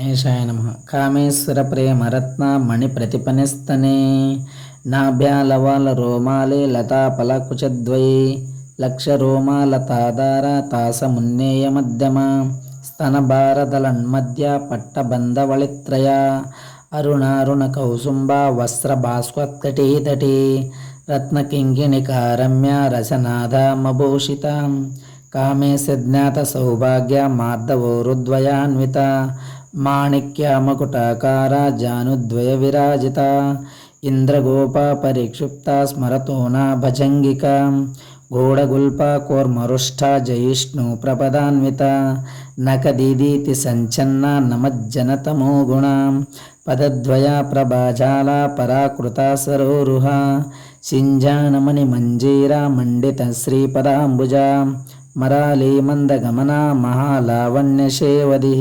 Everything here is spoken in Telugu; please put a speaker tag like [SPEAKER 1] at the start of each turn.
[SPEAKER 1] గణేశాయ నమ. కామేశ్వర ప్రేమ రత్న మణి ప్రతిపనిస్తనే నాభ్యాలవాల రోమాలే లతాఫలకుచద్వై లక్ష రోమాల తాదార తాస మున్నేయ మధ్యమ స్తన భారదలన్మధ్య పట్టబంధవళిత్రయ. అరుణారుణ కౌసుంబ వస్త్ర వస్త్రభాస్వత్కటీతటీ రత్నకింకిణికారమ్య రసనాథమభూషిత. కామేశ జ్ఞాత సౌభాగ్య మార్దవోరుద్వయాన్విత మాణిక్యమకుటాకార జానుద్వయ విరాజిత ఇంద్రగోప పరిక్షిప్త స్మరతోనా భజంగిక గోడగుల్ప కోర్మరుష్ట జయిష్ణు ప్రపదాన్విత నకదీదీతి సంచన్న నమజ్జనతమో గుణ పదద్వయ ప్రభాజాల పరాకృత సరోరుహ సింజానమణి మంజీర మండిత శ్రీపదాంబుజ మరాళీ మందగమన మహాలావణ్యశేవది